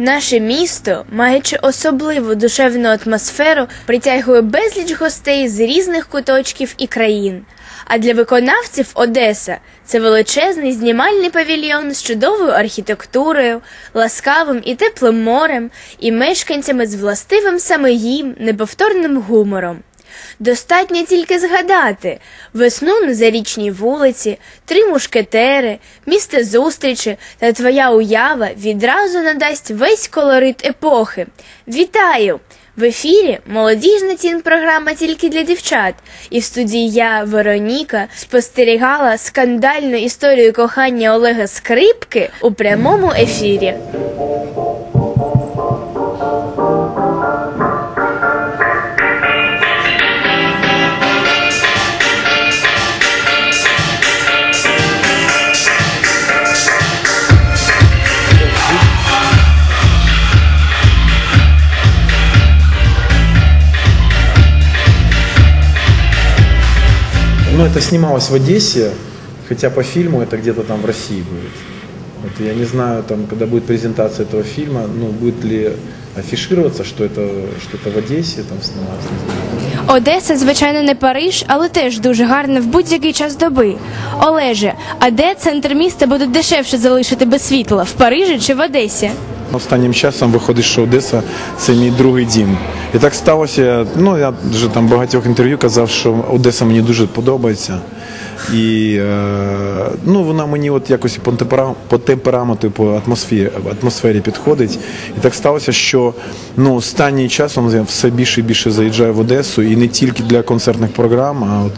Наше місто, маючи особливу душевну атмосферу, притягує безліч гостей з різних куточків і країн. А для виконавців Одеса це величезний знімальний павільйон з чудовою архітектурою, ласкавим і теплим морем, і мешканцями з властивим саме їм неповторним гумором. Достатньо тільки згадати весну на зарічній вулиці, три мушкетери, місце зустрічі та твоя уява відразу надасть весь колорит епохи. Вітаю! В ефірі молодіжна тін-програма тільки для дівчат. І в студії я, Вероніка, спостерігала скандальну історію кохання Олега Скрипки у прямому ефірі. Ну, это снималось в Одессе, хотя по фильму это где-то там в России будет. Вот я не знаю, там, когда будет презентация этого фильма, ну, будет ли афишироваться, что это, что это в Одессе там снималось. не знаю. Одеса, звичайно, не Париж, але теж дуже гарна в будь-який час доби. Олеже, а де центр міста буде дешевше залишити без світла? В Парижі чи в Одесі? Останнім часом виходить, що Одеса це мій другий дім. І так сталося. Ну я вже там багатьох інтерв'ю казав, що Одеса мені дуже подобається. І е, ну, вона мені от якось по, темпера, по темпераменту, по атмосфері, атмосфері підходить. І так сталося, що ну, останній часом я все більше і більше заїжджаю в Одесу, і не тільки для концертних програм, а от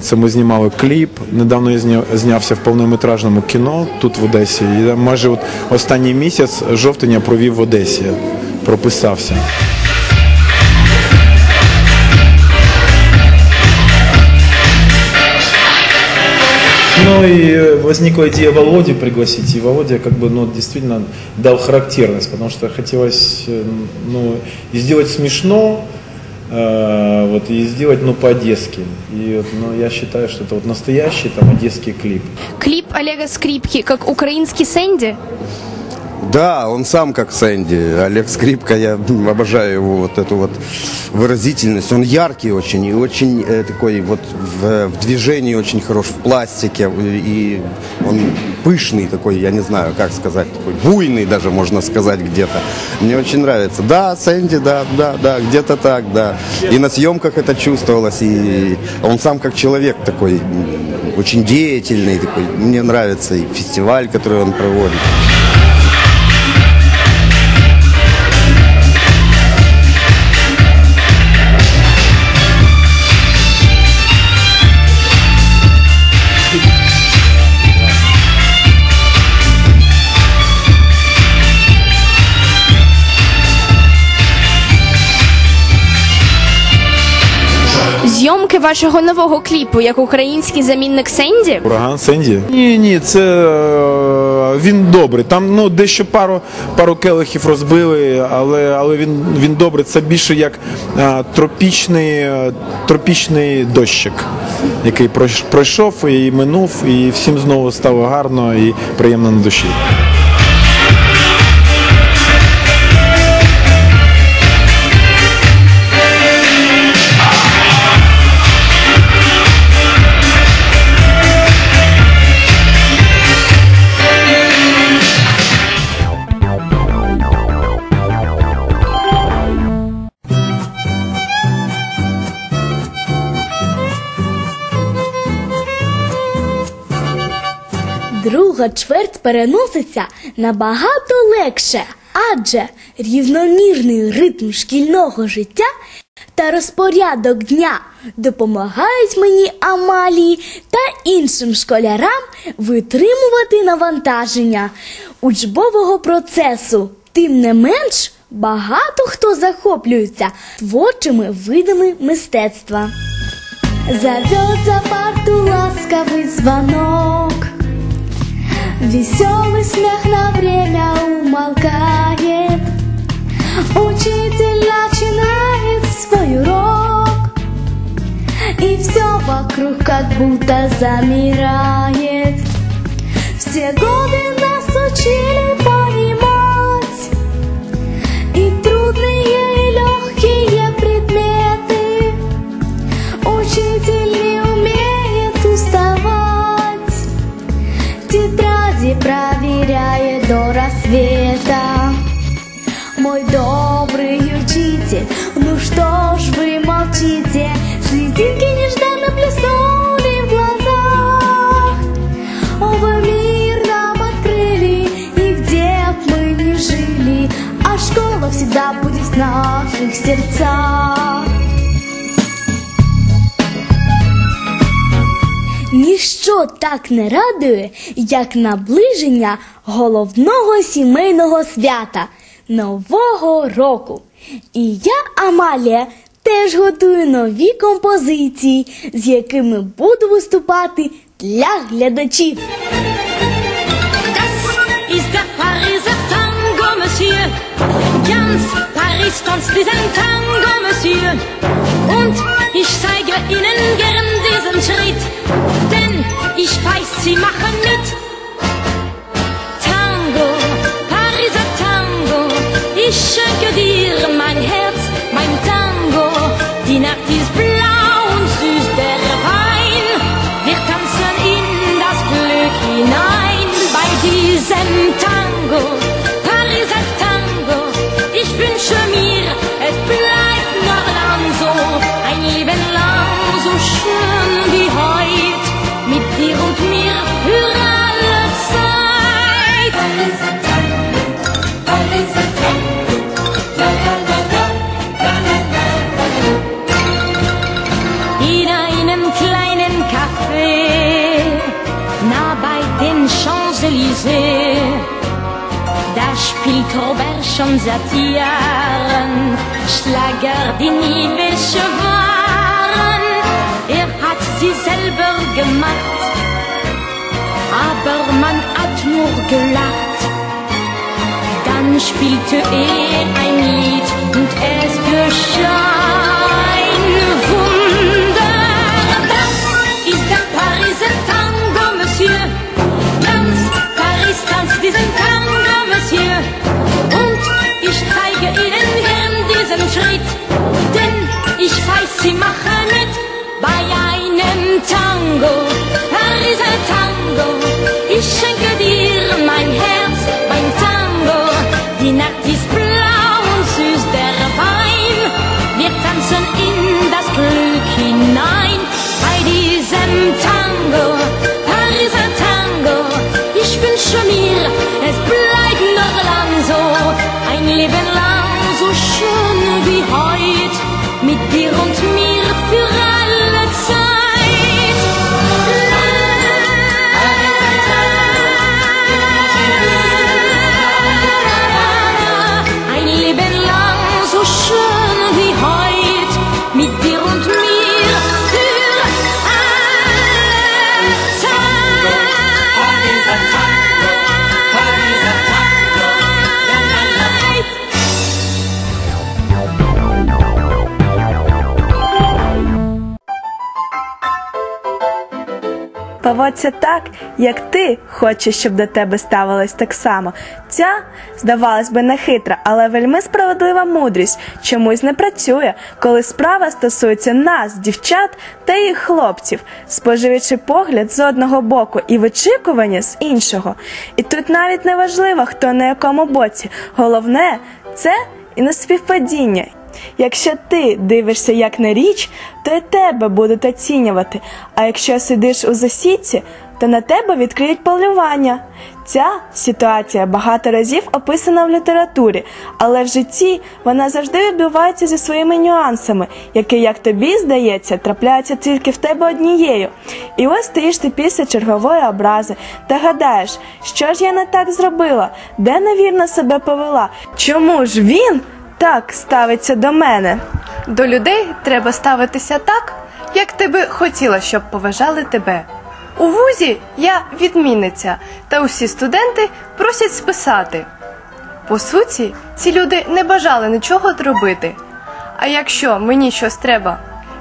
Це ми знімали кліп. Недавно я зняв, знявся в повнометражному кіно тут в Одесі. І я майже от останній місяць жовтень я провів в Одесі, прописався. Ну и э, возникла идея Володи пригласить, и Володя как бы, ну, действительно дал характерность, потому что хотелось, э, ну, и сделать смешно, э, вот, и сделать, ну, по-одесски. И вот, ну, я считаю, что это вот настоящий там одесский клип. Клип Олега Скрипки, как украинский Сенді? Да, он сам как Сэнди. Олег Скрипка, я обожаю его вот эту вот выразительность. Он яркий очень и очень э, такой вот в, в движении очень хорош, в пластике. И он пышный такой, я не знаю, как сказать, такой буйный даже, можно сказать, где-то. Мне очень нравится. Да, Сэнди, да, да, да, где-то так, да. И на съемках это чувствовалось. И он сам как человек такой, очень деятельный такой. Мне нравится и фестиваль, который он проводит. Вашого нового кліпу як український замінник Сенді? Ураган Сенді? Ні, ні, це е, він добрий. Там ну дещо пару пару келихів розбили, але але він він добрий. Це більше як е, тропічний, е, тропічний дощик, який пройш- пройшов і минув, і всім знову стало гарно і приємно на душі. Друга чверть переноситься набагато легше, адже рівномірний ритм шкільного життя та розпорядок дня допомагають мені Амалії та іншим школярам витримувати навантаження учбового процесу. Тим не менш, багато хто захоплюється творчими видами мистецтва. Зовет за парту ласковый звонок Веселый смех на время умолкает. Учитель начинает свой урок. И все вокруг как будто замирает. Все годы нас учили всегда будет в наших сердцах. Ніщо так не радує, як наближення головного сімейного свята Нового року. І я, Амалія, теж готую нові композиції, з якими буду виступати для глядачів. Ganz Paris tanzt diesen Tango, Monsieur. Und ich zeige Ihnen gern diesen Schritt, denn ich weiß, Sie machen mit. Robert schon seit Jahren Schlager, die nie welche waren. Er hat sie selber gemacht, aber man hat nur gelacht. Dann spielte er ein Lied und es geschah Schritt, denn ich weiß, Sie machen mit bei einem Tango, Pariser Tango. Ich schenke dir mein Herz, mein Tango. Die Nacht ist blau und süß der Wein. Wir tanzen in das Glück hinein bei diesem Tango, Pariser Tango. Ich wünsche mir, es bleibt noch lang so, ein Leben lang Поводься так, як ти хочеш, щоб до тебе ставилось так само. Ця, здавалось би, нехитра, але вельми справедлива мудрість чомусь не працює, коли справа стосується нас, дівчат та їх хлопців, споживаючи погляд з одного боку і вичікування з іншого. І тут навіть не важливо, хто на якому боці. Головне це і не співпадіння. Якщо ти дивишся як на річ, то й тебе будуть оцінювати. А якщо сидиш у засідці, то на тебе відкриють полювання. Ця ситуація багато разів описана в літературі, але в житті вона завжди відбувається зі своїми нюансами, які, як тобі здається, трапляються тільки в тебе однією. І ось стоїш ти після чергової образи та гадаєш, що ж я не так зробила, де невірно себе повела, чому ж він так ставиться до мене? До людей треба ставитися так, як ти би хотіла, щоб поважали тебе. У вузі я відмінниця, та усі студенти просять списати. По суті, ці люди не бажали нічого робити. А якщо мені щось треба,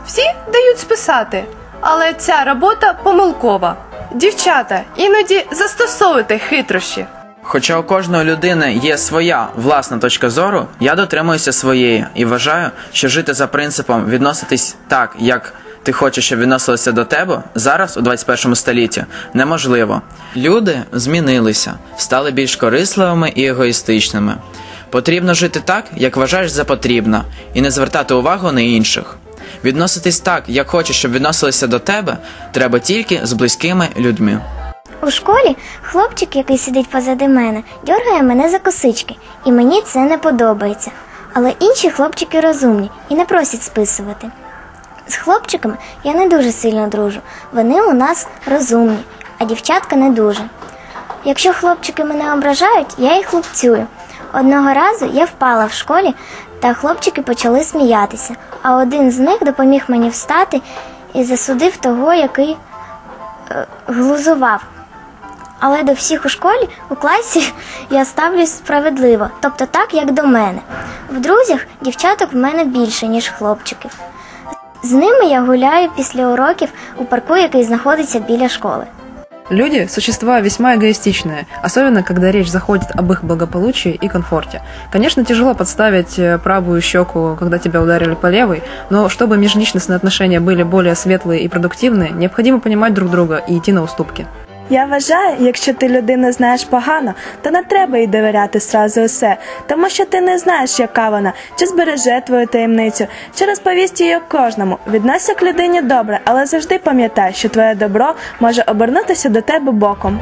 всі дають списати. Але ця робота помилкова. Дівчата, іноді застосовуйте хитрощі. Хоча у кожної людини є своя власна точка зору, я дотримуюся своєї і вважаю, що жити за принципом відноситись так, як ти хочеш, щоб відносилися до тебе зараз у 21 столітті неможливо. Люди змінилися, стали більш корисливими і егоїстичними. Потрібно жити так, як вважаєш за потрібно, і не звертати увагу на інших. Відноситись так, як хочеш, щоб відносилися до тебе, треба тільки з близькими людьми. У школі хлопчик, який сидить позади мене, дьоргає мене за косички, і мені це не подобається. Але інші хлопчики розумні і не просять списувати. З хлопчиками я не дуже сильно дружу. Вони у нас розумні, а дівчатка не дуже. Якщо хлопчики мене ображають, я їх лупцюю. Одного разу я впала в школі, та хлопчики почали сміятися, а один з них допоміг мені встати і засудив того, який е, глузував. Але до всіх у школі у класі я ставлюсь справедливо, тобто так, як до мене. В друзях дівчаток в мене більше, ніж хлопчиків. З ними я гуляю після уроків у парку, який знаходиться біля школи. Люди – существа весьма эгоистичные, особенно когда речь заходит об их благополучии и комфорте. Конечно, тяжело подставить э, правую щеку, когда тебя ударили по левой, но чтобы межличностные отношения были более светлые и продуктивные, необходимо понимать друг друга и идти на уступки. Я вважаю, якщо ти людину знаєш погано, то не треба їй довіряти сразу усе, тому що ти не знаєш, яка вона, чи збереже твою таємницю, чи розповість її кожному. Відносься к людині добре, але завжди пам'ятай, що твоє добро може обернутися до тебе боком.